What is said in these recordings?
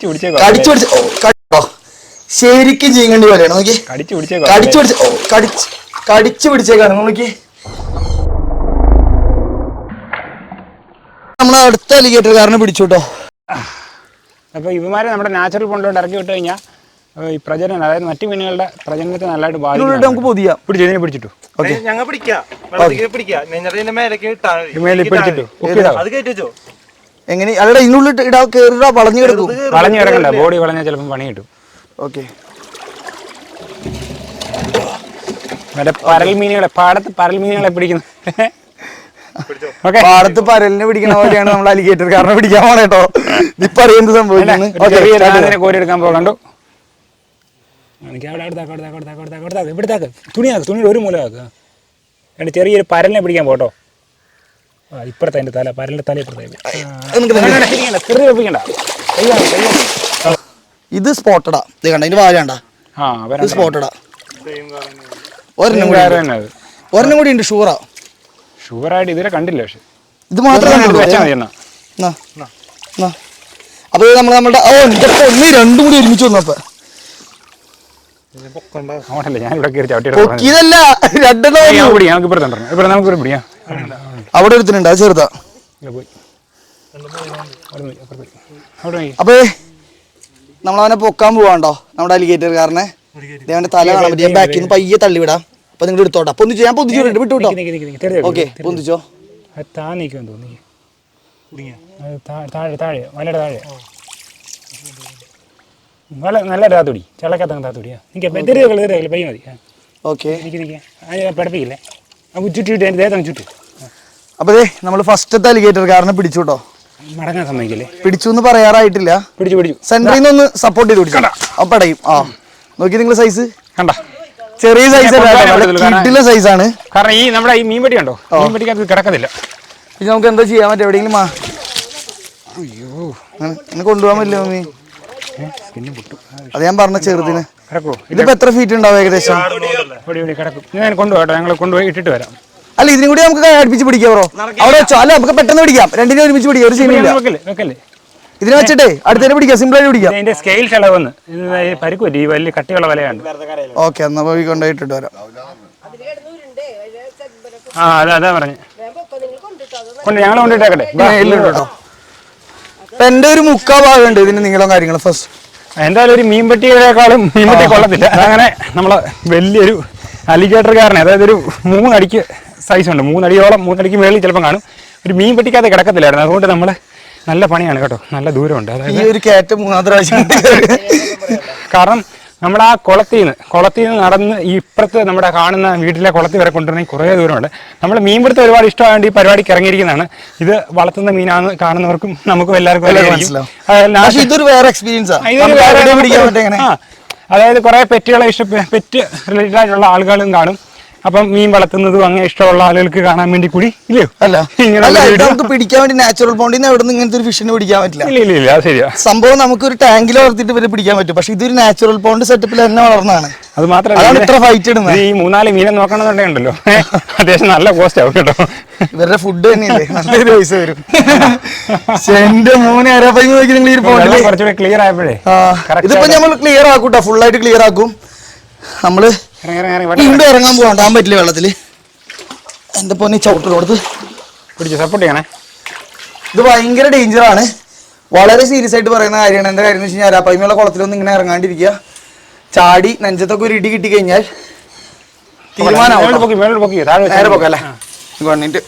കടിച്ചു പിടിച്ച് ശരിക്കും ചീങ്ങണ്ടി പോലെയാണ് നോക്കി കടിച്ചു പിടിച്ചേക്കോ കടിച്ചു പിടിച്ച് കടിച്ച് കടിച്ചു പിടിച്ചേക്കാണ് നോക്കി നമ്മളെ അടുത്ത അലിഗേറ്റർ കാരണം പിടിച്ചു കേട്ടോ അപ്പോൾ ഇവന്മാരെ നമ്മുടെ നാച്ചുറൽ കൊണ്ടുകൊണ്ട് ഇറക്കി വിട്ട് കഴിഞ്ഞാൽ ഈ പ്രജനനം അതായത് മറ്റു മീനുകളുടെ പ്രജനനത്തെ നല്ലതായിട്ട് ബാധിക്കും. നമുക്ക് പൊതിയാം. പിടിച്ചു ഇതിനെ പിടിച്ചിട്ടു? ഓക്കെ. ഞങ്ങൾ പിടിക്കാം. പിടിക്കാം. മേലേക്ക് ഇട്ടാ മതി. ഇത് മേലിൽ ഇട്ടാ പിടിച്ചിട്ടു അത് കയറ്റി വെച്ചോ. എങ്ങനെ? അവിടെ ഇതിനുള്ളിൽ ഇടാ കയറിടാ വളഞ്ഞു കിടക്കും. വളഞ്ഞു കിടക്കണ്ട ബോഡി വളഞ്ഞാൽ ചിലപ്പം പണി കിട്ടും. ഓക്കെ. മറ്റേ പരൽ മീനുകളെ പാടത്ത് പരൽ മീനുകളെ പിടിക്കുന്നു ഓക്കെ. പാടത്ത് പരലിനെ പിടിക്കുന്ന പോലെയാണ് നമ്മൾ അലിഗേറ്റർ കാരണം പിടിക്കാൻ പോണേ കേട്ടോ. ഇപ്പൊ അറിയുന്നത് സംഭവിക്കുന്നത് ഓക്കെ ചെറിയ കോരി എടുക്കാൻ പോകണ്ടു എനിക്ക് അവിടെ അവിടെ താക്ക്, അവിടെ താക്ക്, അവിടെ താക്ക്, അവിടെ താക്ക്, അവിടെ താക്ക്, ഇവിടെ താക്ക്. തുണി ആക്ക് തുണിയുടെ ഒരു മൂലമാക്കുക ആക്കുക എന്നിട്ട് ചെറിയൊരു പരലിനെ പിടിക്കാൻ പോട്ടോ ആ അതിന്റെ തല പരലിന്റെ തല കയ്യാണ്. ഇത് സ്പോട്ടഡാ. ഇത് കണ്ട ഇതിന്റെ വാഴ കണ്ട? ആ ഇത് സ്പോട്ടഡാ. ഒരെണ്ണം കൂടി ഉണ്ട്. ഒരെണ്ണം കൂടി ഉണ്ട് ഷുവറാ. ഷുവറായിട്ട് ഇതുവരെ കണ്ടില്ല പക്ഷെ. ഇത് മാത്രമേ. അപ്പൊ നമ്മൾ നമ്മുടെ എന്റെ ഒന്ന് രണ്ടും കൂടി ഒരുമിച്ച് വന്നപ്പോ. ഇതല്ല രണ്ടെണ്ണം നമുക്ക് ഇപ്പുറത്ത് അവിടെ ഒരുത്തിനുണ്ട് അത് ചെറുതാ അപ്പേ നമ്മളവനെ പൊക്കാൻ പോവാണ്ടോ നമ്മുടെ അലിഗേറ്റർ കാരനെ അവന്റെ തല കാണാൻ പറ്റും ഞാൻ ബാക്കിൽ നിന്ന് പയ്യെ തള്ളിവിടാം അപ്പൊ നിങ്ങൾ എടുത്തോട്ടെ പൊന്തിച്ചു ഞാൻ പൊന്തിച്ചു വിട്ടു വിട്ടു വിട്ടോ തെറി, ഓക്കെ. പൊന്തിച്ചോ തോന്നി താഴെ താഴെ താഴെ നല്ല താത്തുടി താത്തുടിയാ നിൽക്കാം പയ്യ മതി ആ, ഓക്കെ നിക്ക് നിൽക്കുക അത് പഠിപ്പിക്കില്ലേ അപ്പോൾ ചുറ്റിട്ട് എന്റെ ദേഹത്തങ്ങ് ചുറ്റി അപ്പൊ ദേ നമ്മൾ ഫസ്റ്റത്തെ അലിഗേറ്റർ കാരണം പിടിച്ചു കേട്ടോ മടങ്ങാൻ സമ്മതിക്കില്ലേ? പിടിച്ചു എന്ന് പറയാറായിട്ടില്ല. പിടിച്ചു പിടിച്ചു. സെന്ററിൽ നിന്ന് ഒന്ന് സപ്പോർട്ട് ചെയ്ത് പിടിച്ചു. അപ്പൊ അടയും ആ. നോക്കി നിങ്ങൾ സൈസ് കണ്ട? ചെറിയ സൈസ് കിട്ടില്ല സൈസാണ് കാരണം ഈ നമ്മുടെ ഈ മീൻ പെട്ടി കണ്ടോ മീൻ അത് കിടക്കത്തില്ല. പിന്നെ നമുക്ക് എന്താ ചെയ്യാൻ പറ്റും എവിടെയെങ്കിലും മാ. അയ്യോ. ഇന്ന് കൊണ്ടുപോകാൻ പറ്റില്ല മമ്മി? അത് ഞാൻ പറഞ്ഞ ചെറുതിന്. ഇതിപ്പോ എത്ര ഫീറ്റ് ഉണ്ടാവും ഏകദേശം? കൊണ്ടുപോകട്ടോ ഞങ്ങൾ കൊണ്ടുപോയി ഇട്ടിട്ട് വരാം. അല്ല ഇതിനും കൂടി നമുക്ക് അടുപ്പിച്ച് പിടിക്കാം ബ്രോ. അവിടെ വെച്ചോ. അല്ല നമുക്ക് പെട്ടെന്ന് പിടിക്കാം. രണ്ടിനും ഒരുമിച്ച് പിടിക്കാം. ഒരു സീനില്ല ഇതിനെ വെച്ചിട്ട് അടുത്തേനെ പിടിക്കാം. സിമ്പിൾ ആയിട്ട് പിടിക്കാം. ഇതിന്റെ സ്കെയിൽ ഇളവെന്ന് ഇത് ഈ പരിക്ക് പറ്റി. ഈ വലിയ കട്ടിയുള്ള വലയാണ് ഓക്കെ എന്നാ പോയി കൊണ്ടുപോയി ഇട്ടിട്ട് വരാം. ആ അതെ അതാ പറഞ്ഞു. കൊണ്ട് ഞങ്ങൾ കൊണ്ടിട്ടേക്കട്ടെ കേട്ടോ. അപ്പൊ എന്റെ ഒരു മുക്കാ ഭാഗമുണ്ട് ഇതിന് നീളം കാര്യങ്ങളും ഫസ്റ്റ് എന്തായാലും ഒരു മീൻപെട്ടിയേക്കാളും മീൻപെട്ടി കൊള്ളത്തില്ല. അങ്ങനെ നമ്മളെ വലിയൊരു അലിഗേറ്റർ കാരണം അതായത് ഒരു മൂന്നടിക്ക് സൈസ് ഉണ്ട്. മൂന്നടിയോളം മൂന്നടിക്ക് മേളിൽ ചിലപ്പോൾ കാണും. ഒരു മീൻ പെട്ടിക്കാതെ കിടക്കത്തില്ലായിരുന്നു. അതുകൊണ്ട് നമ്മൾ നല്ല പണിയാണ് കേട്ടോ. നല്ല ദൂരമുണ്ട്. ഈ അതായത് ഒരു കയറ്റം മൂന്നാമത്തെ പ്രാവശ്യം കാരണം നമ്മുടെ ആ കുളത്തിൽ നിന്ന് കുളത്തിൽ നിന്ന് നടന്ന് ഈ ഇപ്പുറത്ത് നമ്മുടെ കാണുന്ന വീട്ടിലെ കുളത്തിൽ വരെ കൊണ്ടുവരണമെങ്കിൽ കുറേ ദൂരമുണ്ട്. നമ്മൾ മീൻ പിടുത്തം ഒരുപാട് ഇഷ്ടമായതുകൊണ്ട് ഈ പരിപാടിക്ക് ഇറങ്ങിയിരിക്കുന്നതാണ്. ഇത് വളർത്തുന്ന മീനാന്ന് കാണുന്നവർക്കും നമുക്കും എല്ലാവർക്കും ഇതൊരു വേറെ എക്സ്പീരിയൻസാ അതായത് കുറേ പെറ്റുകളെ ഇഷ്ട പെറ്റ് റിലേറ്റഡ് ആയിട്ടുള്ള ആളുകളും കാണും. അപ്പം മീൻ വളർത്തുന്നതും അങ്ങനെ ഇഷ്ടമുള്ള ആളുകൾക്ക് കാണാൻ വേണ്ടി കൂടി ഇല്ലയോ അല്ല. നമുക്ക് പിടിക്കാൻ വേണ്ടി നാച്ചുറൽ പോണ്ടിന്ന് എവിടെ നിന്ന് ഇങ്ങനത്തെ ഒരു ഫിഷിനെ പിടിക്കാൻ പറ്റില്ല. ഇല്ല ഇല്ല ഇല്ല ശരിയാ. സംഭവം നമുക്ക് ഒരു ടാങ്കിൽ വളർത്തിയിട്ട് വരെ പിടിക്കാൻ പറ്റും. പക്ഷെ ഇതൊരു നാച്ചുറൽ പോണ്ട് സെറ്റപ്പിൽ തന്നെ വളർന്നാണ്. അത് മാത്രമല്ല ഇത്ര ഫൈറ്റ് ഇടുന്നത്. ഈ മൂന്നാൽ മീനെ ഉണ്ടല്ലോ അത്യാവശ്യം നല്ല കോസ്റ്റ് ആവും കേട്ടോ. ഇവരുടെ ഫുഡ് തന്നെയല്ലേ? നല്ലൊരു പൈസ വരും. എന്റെ നോക്കി നിങ്ങൾ ഈ വെള്ളം പോണ്ടിൽ കുറച്ചുകൂടെ ക്ലിയർ ആയപ്പോഴേ. ഇതിപ്പോ നമ്മൾ ക്ലിയർ ആക്കൂട്ടോ ഫുൾ ആയിട്ട് ക്ലിയർ ആക്കും. നമ്മൾ വണ്ടി ഇറങ്ങാൻ പോകാൻ പറ്റില്ല വെള്ളത്തിൽ. എന്റെ പൊന്നി ചവിട്ട് കൊടുത്ത്? പിടിച്ചു സപ്പോർട്ട് ചെയ്യണേ. ഇത് ഭയങ്കര ഡേഞ്ചർ ആണ്. വളരെ സീരിയസ് ആയിട്ട് പറയുന്ന കാര്യമാണ്. എന്റെ കാര്യം എന്ന് വെച്ച് കഴിഞ്ഞാൽ അരപ്പൈമയുള്ള കുളത്തിലൊന്നും ഇങ്ങനെ ഇറങ്ങാണ്ടിരിക്കുക. ചാടി നെഞ്ചത്തൊക്കെ ഒരു ഇടി കിട്ടി കഴിഞ്ഞാൽ തീരുമാനമാവും മേളിൽ പൊക്കി മേളിൽ പൊക്കി താഴെ വെച്ചാൽ നേരെ പോക്കല്ലേ? വന്നിട്ട്.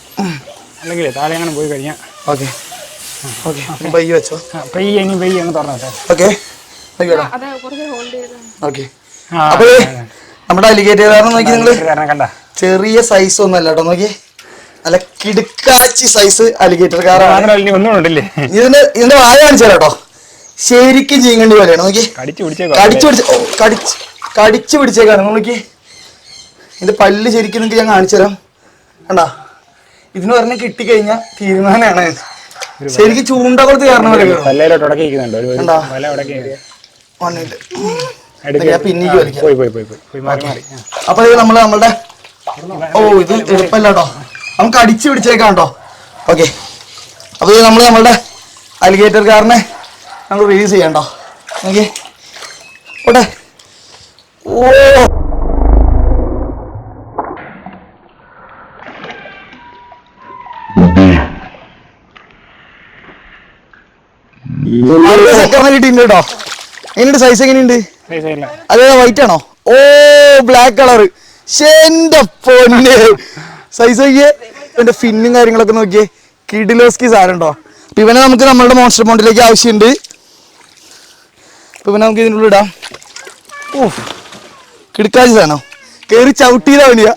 അല്ലെങ്കിൽ താഴെ അങ്ങനെ പോയി കഴിഞ്ഞാൽ ഓക്കെ. ഓക്കെ പയ്യ വെച്ചോ. പെയ്യ് ഇനി പെയ്യ് അങ്ങ് തുറന്നു ഓക്കെ. അതെ കുറച്ച് ഹോൾഡ് ചെയ്ത്. ഓക്കെ. ആ അപ്പൊ നമ്മുടെ അലിഗേറ്റർ കാരണം നോക്കി നിങ്ങൾ? കാരണം കണ്ട. ചെറിയ സൈസ് ഒന്നും അല്ല കേട്ടോ നോക്കി നല്ല കിടുക്കാച്ചി സൈസ് അലിഗേറ്റർ കാറാണ് ഇതിന് ഇതിന്റെ ഇതിന്റെ വായ കാണിച്ചു കേട്ടോ. ശരിക്കും ചീങ്ങണ്ടി പോലെയാണ് നോക്കി കടിച്ചു പിടിച്ച് കടിച്ച് കടിച്ചു പിടിച്ചേക്കാണ് നോക്കി ഇതിന്റെ പല്ല് ശരിക്കും നിങ്ങൾക്ക് ഞാൻ കാണിച്ചു തരാം. കണ്ടാ? ഇതിന് പറഞ്ഞ കിട്ടിക്കഴിഞ്ഞാൽ തീരുമാനമാണ് ശരിക്കും ചൂണ്ട കൊടുത്ത് കാരണം ഒരു കണ്ടോ? പോയി പോയി പോയി പോയി. മാറി. അപ്പൊ ഇത് നമ്മൾ നമ്മളുടെ ഓ ഇത് എളുപ്പമല്ല കേട്ടോ നമുക്ക് അടിച്ചു പിടിച്ചേക്കാം കേട്ടോ ഓക്കെ. അപ്പൊ ഇത് നമ്മൾ നമ്മളുടെ അലിഗേറ്റർ കാറിനെ നമ്മൾ റിലീസ് ചെയ്യണ്ടോ? ഓക്കെ ഓട്ടെ ഓ. സെക്കൻഡ് കിട്ടിയിട്ടുണ്ട് കേട്ടോ. എങ്ങനെയുണ്ട്? സൈസ് എങ്ങനെയുണ്ട്? അതെ വൈറ്റ് ആണോ? ഓ ബ്ലാക്ക് കളർ എന്റെ പൊന്ന്. സൈസ് നോക്കിയേ. എന്റെ ഫിന്നും കാര്യങ്ങളൊക്കെ നോക്കിയേ. കിഡിലോസ്കി സാരണ്ടോ അപ്പൊ ഇവനെ നമുക്ക് നമ്മളുടെ മോൺസ്റ്റർ പോണ്ടിലേക്ക് ആവശ്യമുണ്ട്. അപ്പൊ ഇവനെ നമുക്ക് ഇതിനുള്ളിൽ ഇടാം. ഓ കിടക്കാച്ചി സാധനം. കയറി ചവിട്ടിയതാ പിടിച്ചായി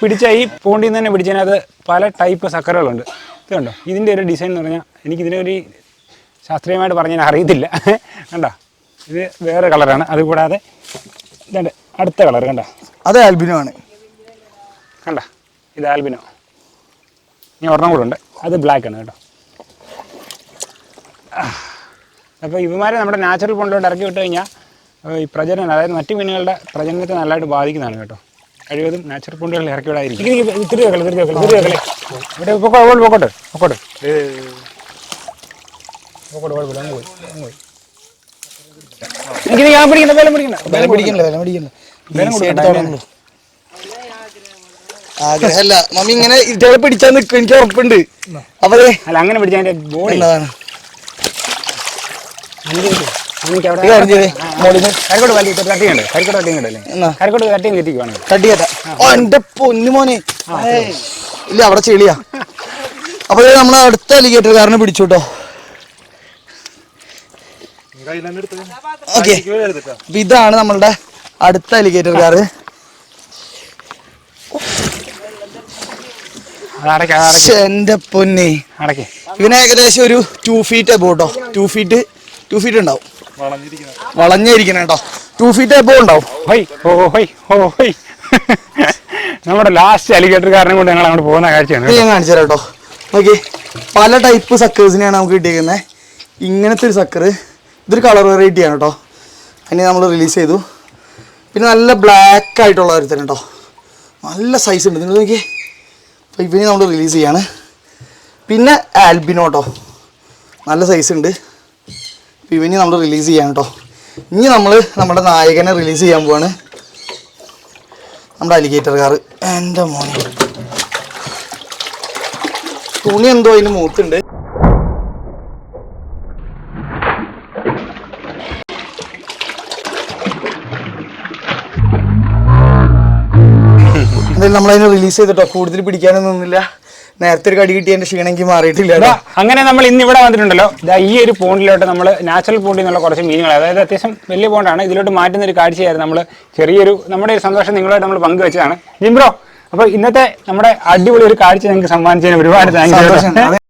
പിടിച്ച ഈ പോണ്ടിൽ നിന്ന് തന്നെ പിടിച്ചതിനകത്ത് പല ടൈപ്പ് സക്കറുകളുണ്ട് ഇതുണ്ടോ ഇതിന്റെ ഒരു ഡിസൈൻ എന്ന് പറഞ്ഞാൽ എനിക്ക് ഒരു ശാസ്ത്രീയമായിട്ട് പറഞ്ഞാൽ അറിയത്തില്ല. കണ്ടോ? ഇത് വേറെ കളറാണ്. അതുകൂടാതെ ഇതുണ്ട് അടുത്ത കളർ കണ്ട? അത് ആൽബിനോ ആണ്. കണ്ട ഇത് ആൽബിനോ. ഇനി ഒരെണ്ണം കൂടെ ഉണ്ട്. അത് ബ്ലാക്ക് ആണ് കേട്ടോ. അപ്പോൾ ഇവമാരെ നമ്മുടെ നാച്ചുറൽ പോണ്ടിലോട്ട് ഇറക്കി വിട്ട് കഴിഞ്ഞാൽ ഈ പ്രജനനം അതായത് മറ്റു മീനുകളുടെ പ്രജനനത്തെ നല്ലതായിട്ട് ബാധിക്കുന്നതാണ് കേട്ടോ. കഴിവതും നാച്ചുറൽ പോണ്ടുകളിൽ ഇറക്കി വിടാതിരിക്കും. ഇത്തിരി വെക്കല ഇത്തിരി വെക്കല ഇത്തിരി വെക്കലേ. ഇവിടെ പൊക്കോട്ട് പൊക്കോട്ട്. പൊക്കോട്ട് പൊക്കോട്ട് കുഴപ്പമില്ല അങ്ങ് പോയി അങ്ങ് പോയി. എനിക്ക് ഞാൻ പിടിക്കണ്ട വില പിടിക്കണ്ട. വില പിടിക്കണ്ടേ വില പിടിക്കണ്ടേ. ആഗ്രഹമല്ല മമ്മി ഇങ്ങനെ ഇതേ പിടിച്ചാൽ നിൽക്കും എനിക്ക് ഉറപ്പുണ്ട്. അപ്പൊ ദേ, അല്ല അങ്ങനെ പിടിച്ചാൽ ബോഡി എന്റെ പൊന്നു മോനെ. ഇല്ല അവിടെ ചെളിയാ. അപ്പൊ നമ്മൾ നമ്മളെ അടുത്ത അലിഗേറ്റർ കാരണം പിടിച്ചു കേട്ടോ. ഓക്കെ. അപ്പൊ ഇതാണ് നമ്മളുടെ അടുത്ത അലിഗേറ്റർ കാറ് എന്റെ പൊന്നെ. ഇവന് ഏകദേശം ഒരു ടു ഫീറ്റ് എബോ കേട്ടോ ടു ഫീറ്റ് ടു ഫീറ്റ് ഉണ്ടാവും. വളഞ്ഞിരിക്കണ കേട്ടോ. ടു ഫീറ്റ് എബോ ഉണ്ടാവും. നമ്മുടെ ലാസ്റ്റ് അലിഗേറ്റർ കാരണം കൊണ്ട് ഞങ്ങൾ അങ്ങോട്ട് പോകുന്ന കാഴ്ചയാണ് ഞാൻ കാണിച്ചു തരാം കേട്ടോ. ഓക്കെ പല ടൈപ്പ് സക്കേഴ്സിനെയാണ് നമുക്ക് കിട്ടിയിരിക്കുന്നത് ഇങ്ങനത്തെ ഒരു സക്കർ ഇതൊരു കളർ വെറൈറ്റി ആണ് കേട്ടോ അതിനെ നമ്മൾ റിലീസ് ചെയ്തു. പിന്നെ നല്ല ബ്ലാക്ക് ആയിട്ടുള്ള ഒരു തന്നെ കേട്ടോ നല്ല സൈസ് ഉണ്ട്. നിങ്ങൾ നോക്കിയേ. അപ്പോൾ ഇവനെ നമ്മൾ റിലീസ് ചെയ്യാണ്. പിന്നെ ആൽബിനോ കേട്ടോ നല്ല സൈസ് ഉണ്ട്. അപ്പോൾ ഇവനെ നമ്മൾ റിലീസ് ചെയ്യാൻ കേട്ടോ ഇനി നമ്മൾ നമ്മുടെ നായകനെ റിലീസ് ചെയ്യാൻ പോവാണ്. നമ്മുടെ അലിഗേറ്റർ കാർ എന്റെ മോനെ. തുണി എന്തോ അതിന് മൂത്തുണ്ട്. എന്തായാലും നമ്മളതിനെ റിലീസ് ചെയ്തിട്ടോ? കൂടുതൽ പിടിക്കാനൊന്നും നിന്നില്ല. നേരത്തെ ഒരു കടി കിട്ടിയതിന്റെ ക്ഷീണം എനിക്ക് മാറിയിട്ടില്ല അങ്ങനെ നമ്മൾ ഇന്ന് ഇവിടെ വന്നിട്ടുണ്ടല്ലോ. ഇതാ ഈ ഒരു പോണ്ടിലോട്ട് നമ്മൾ നാച്ചുറൽ പോണ്ടിൽ നിന്നുള്ള കുറച്ച് മീനുകൾ അതായത് അത്യാവശ്യം വലിയ പോണ്ടാണ്. ഇതിലോട്ട് മാറ്റുന്ന ഒരു കാഴ്ചയായിരുന്നു നമ്മൾ ചെറിയൊരു നമ്മുടെ ഒരു സന്തോഷം നിങ്ങളായിട്ട് നമ്മൾ പങ്കുവെച്ചതാണ്. ജിംബ്രോ അപ്പോൾ ഇന്നത്തെ നമ്മുടെ അടിപൊളി ഒരു കാഴ്ച നിങ്ങൾക്ക് സമ്മാനിച്ചതിന് ഒരുപാട് താങ്ക്സ്.